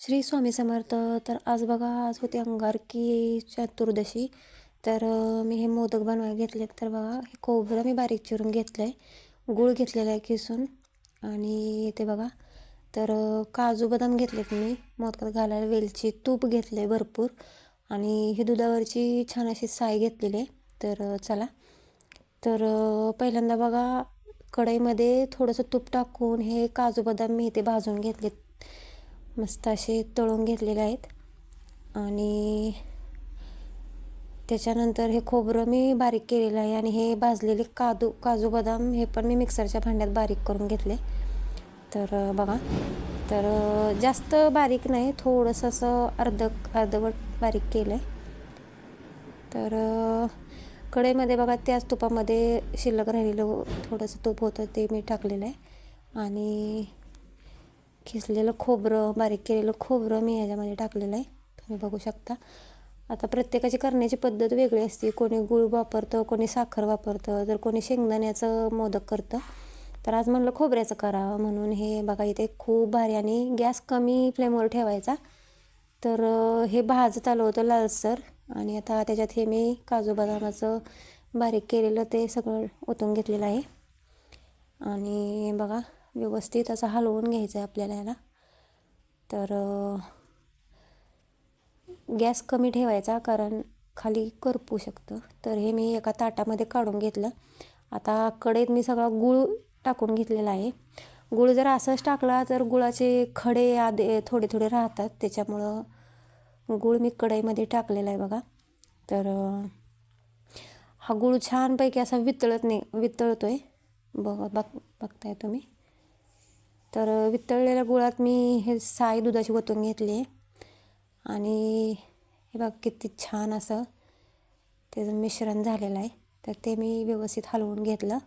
श्री स्वामी समर्थ. तर आज बघा आज होते अंगारकी चतुर्दशी तर मी हे मोदक बनवायला घेतले तर बघा हे खोबरं मी बारीक चिरून घेतलं आहे गूळ घेतलेला आहे किसून आणि ते बघा. तर काजू बदाम घेतलेत मी. मोदकात घालायला वेलची तूप घेतलं आहे भरपूर. आणि ही दुधावरची छान अशी साय घेतलेली आहे. तर चला. तर पहिल्यांदा बघा कढईमध्ये थोडंसं तूप टाकून हे काजू बदाम मी इथे भाजून घेतलेत. मस्त असे तळून घेतलेले आहेत. आणि त्याच्यानंतर हे खोबरं मी बारीक केलेलं आहे आणि हे भाजलेले काजू काजू बदाम हे पण मी मिक्सरच्या भांड्यात बारीक करून घेतले. तर बघा. तर जास्त बारीक नाही थोडंसं असं अर्ध अर्धवट बारीक केलं आहे तर कढईमध्ये बघा त्याच तुपामध्ये शिल्लक राहिलेलं थोडंसं तूप होतं ते मी टाकलेलं आहे. आणि खिसलेलं खोबरं बारीक केलेलं खोबरं मी ह्याच्यामध्ये टाकलेलं आहे. तुम्ही बघू शकता. आता प्रत्येकाची करण्याची पद्धत वेगळी असते. कोणी गुळ वापरतं कोणी साखर वापरतं. तर कोणी शेंगदाण्याचं मोदक करतं तर आज म्हणलं खोबऱ्याचं करावं. म्हणून हे बघा इथे खूप भारी आणि गॅस कमी फ्लेमवर ठेवायचा. तर हे भाजत आलं होतं लालसर. आणि आता त्याच्यात हे मी काजू बदामाचं बारीक केलेलं ते सगळं ओतून घेतलेलं आहे. आणि बघा व्यवस्थित असा हलवून घ्यायचं आहे आपल्याला याला. तर गॅस कमी ठेवायचा कारण खाली करपू शकतं. तर हे मी एका ताटामध्ये काढून घेतलं. आता कढईत मी सगळा गूळ टाकून घेतलेला आहे. गूळ जर असंच टाकला तर गुळाचे खडे आधे थोडे थोडे राहतात. त्याच्यामुळं गूळ मी कढईमध्ये टाकलेला आहे बघा. तर हा गूळ छानपैकी असा वितळत नाही वितळतो आहे बघ बघ बघताय तुम्ही. तर वितळलेल्या गुळात मी हे साई दुधाची ओतून घेतली. आहे आणि हे बघ किती छान असं त्याचं मिश्रण झालेलं आहे. तर ते मी व्यवस्थित हलवून घेतलं.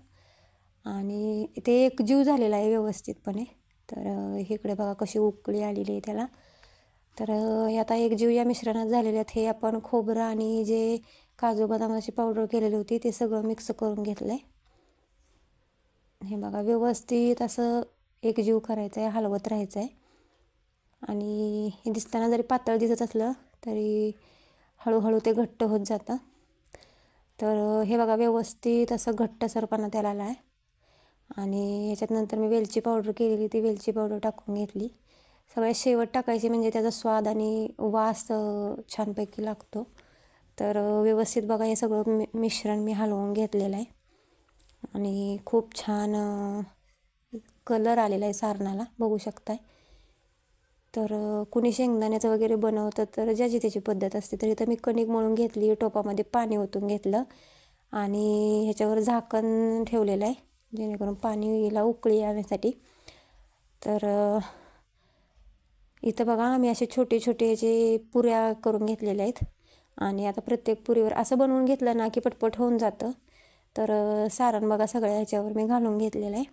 आणि ते एक जीव झालेला आहे व्यवस्थितपणे. तर इकडे बघा कशी उकळी आलेली आहे त्याला. तर हे आता एक जीव या मिश्रणात झालेले आहेत. हे आपण खोबरं आणि जे काजू बदामाची पावडर केलेली होती ते सगळं मिक्स करून घेतलं आहे हे बघा व्यवस्थित असं एकजीव करायचं आहे हलवत राहायचं आहे आणि हे दिसताना जरी पातळ दिसत असलं तरी हळूहळू ते घट्ट होत जातं. तर हे बघा व्यवस्थित असं घट्टसरपणा त्याला आला आहे आणि ह्याच्यात नंतर मी वेलची पावडर केलेली ती वेलची पावडर टाकून घेतली. सगळ्यात शेवट टाकायची म्हणजे त्याचा स्वाद आणि वास छानपैकी लागतो. तर व्यवस्थित बघा हे सगळं मि मिश्रण मी हलवून घेतलेलं आहे. आणि खूप छान कलर आलेला आहे सारणाला बघू शकताय. तर कुणी शेंगदाण्याचं वगैरे बनवतं तर ज्याची त्याची पद्धत असते तर इथं मी कणिक मळून घेतली टोपामध्ये पाणी ओतून घेतलं आणि ह्याच्यावर झाकण ठेवलेलं आहे जेणेकरून पाणीला उकळी आणण्यासाठी तर इथं बघा आम्ही असे छोटे छोटे याचे पुऱ्या करून घेतलेल्या आहेत. आणि आता प्रत्येक पुरीवर असं बनवून घेतलं ना की पटपट होऊन जातं. तर सारण बघा सगळ्या ह्याच्यावर मी घालून घेतलेलं आहे.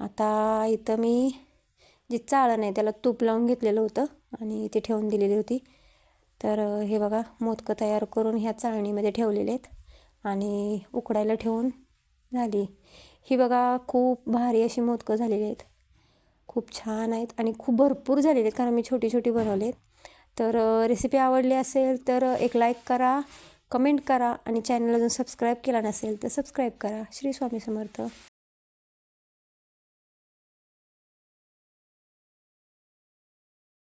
आता इथं मी जे चाळण आहे त्याला तूप लावून घेतलेलं होतं आणि इथे ठेवून दिलेली होती. तर हे बघा मोदकं तयार करून ह्या चाळणीमध्ये ठेवलेले आहेत आणि उकडायला ठेवून झाली. ही बघा खूप भारी अशी मोदकं झालेली आहेत. खूप छान आहेत आणि खूप भरपूर झालेले आहेत कारण मी छोटी छोटी बनवले आहेत. तर रेसिपी आवडली असेल तर एक लाईक करा कमेंट करा आणि चॅनल अजून सबस्क्राईब केला नसेल तर सबस्क्राईब करा. श्री स्वामी समर्थ.